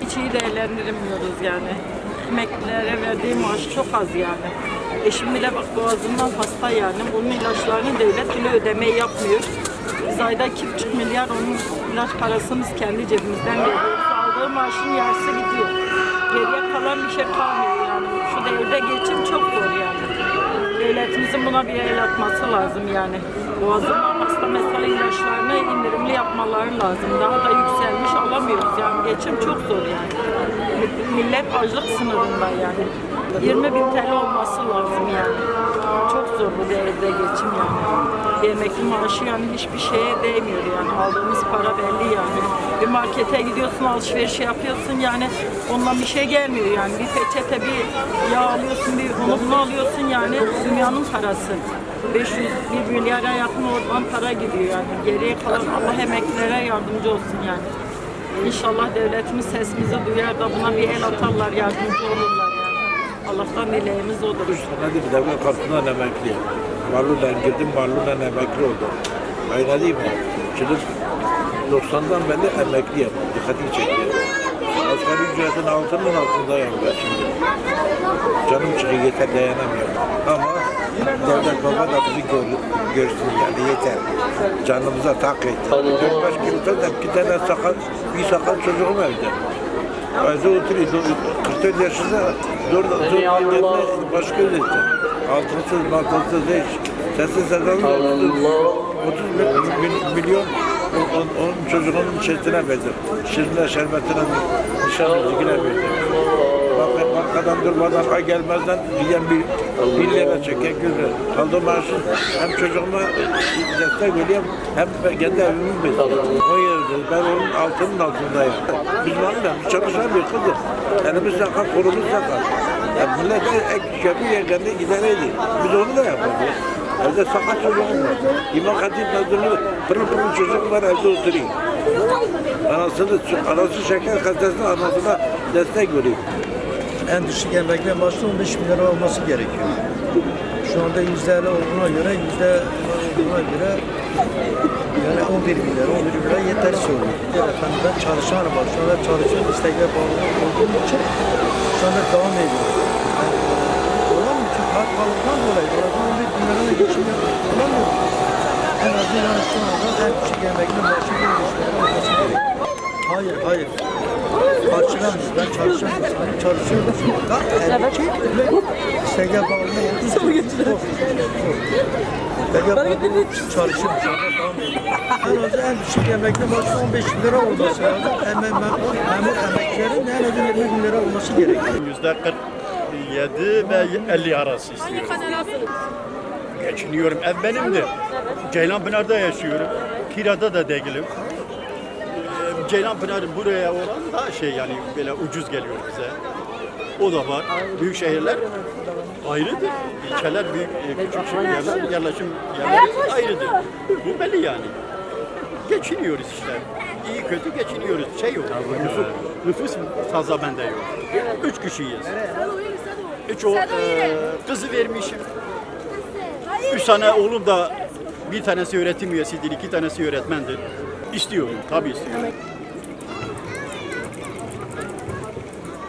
Hiç iyi değerlendiremiyoruz yani. Emeklilere verdiği maaş çok az yani. Eşim bile bak boğazından hasta yani. Bunun ilaçlarını devlet bile ödemeyi yapmıyor. Biz ayda 2,5 milyar onun ilaç parasını biz kendi cebimizden veriyoruz. Aldığı maaşın yarısı gidiyor. Geriye kalan bir şey kalmıyor yani. Şu devirde geçim çok zor yani. Devletimizin buna bir el atması lazım yani. Boğazından hasta mesela ilaçlarını indirimli yapmaları lazım. Daha da yükselmiş alamıyoruz yani. Geçim çok zor yani. Millet açlık sınırında yani. 20 bin TL olması lazım yani. Çok zor bu devirde geçim yani. Emekli maaşı yani hiçbir şeye değmiyor yani. Aldığımız para belli yani. Bir markete gidiyorsun alışveriş yapıyorsun yani ondan bir şey gelmiyor yani. Bir peçete bir yağ alıyorsun bir onu bunu alıyorsun yani dünyanın parası. 500 bir milyara yakın oradan para gidiyor yani. Geriye kalan Allah emeklilere yardımcı olsun yani. İnşallah devletimiz sesimizi duyar da buna bir el atarlar, yardımcı olurlar yani. Allah'tan dileğimiz odur. Hadi bir devlet kapısından emekliyim. Varlığından girdim, varlığından emekli oldum. Öyle değil mi? Şimdi 90'dan beri emekliyim. Dikkatini çekiyor. Asgari ücretin altının altındayım ben şimdi. Canım çıkıyor yeter dayanamıyorum. Ama devlet baba da bizi gör, görsün yani yeter. Canımıza tak et. 4-5 kilo da iki tane sakal, bir sakal çocuğum evde. Evde oturuyor. 44 yaşında zor zor başka ödeyecek. Altınsız, maltınsız hiç. Sessiz sedasız 30, 30 mil- mil- milyon on, on, onun çocuğunun çetine verdim. Şirine, şerbetine, nişan müziğine verdim. Bak, bankadan durmadan ay gelmezden diyen bir, bir lira çeken güzel. Kaldı maaşı hem çocuğuma destek veriyorum hem kendi evimi besliyorum. O yerde ben onun altının altındayım. Biz var ya çalışan bir kızım. Elimiz sakat, kolumuz sakat. Ya millet ek köprü yerlerinde idare ediyor. Biz onu da yapamıyoruz. Evde sakat çocuğum var. İmam Hatip mezunu pırıl pırıl çocuk var evde oturuyor. Anasını, anası şeker hastası anasına destek veriyor. en düşük emekli maaşı 15 bin lira olması gerekiyor. Şu anda yüzdeyle olduğuna göre yüzde olduğuna göre yani 11 bin lira, 11 bin lira yetersiz oluyor. Evet, hani ben çalışanım var. Şu anda çalışıyorum. istekle bağlı olduğum için şu anda devam ediyorum rahat kaldıktan dolayı dolayısıyla bir bunlara da geçimde kullanmıyoruz. En azından şu anda en küçük yemekle başlıyor düşünüyorum. Olması gerek. Hayır, hayır. Parçalamıyoruz. Ben çalışamıyorum. Ben çalışıyorum. Da erkek ve şey, sege bağlı olduğu için spor. Sege bağlı çalışıyorum. En az en düşük emekli maaşı 15 bin lira olması lazım. Hemen memur emekçilerin en az 20 bin lira olması gerekiyor. %40 7 ve 50 arası istiyorum. Geçiniyorum. Ev benimdir. Ceylanpınar'da yaşıyorum. Kirada da değilim. Ee, Ceylanpınar buraya oran daha şey yani böyle ucuz geliyor bize. O da var. Büyük şehirler ayrıdır. İlçeler büyük, e, küçük şehirler, yerleşim yerleri ayrıdır. Bu belli yani. Geçiniyoruz işte. İyi kötü geçiniyoruz. Şey yok. Nüfus, nüfus fazla bende yok. Üç kişiyiz. Üç o, e, kızı vermişim. Üç tane oğlum da bir tanesi öğretim üyesidir, iki tanesi öğretmendir. İstiyorum, tabii istiyorum.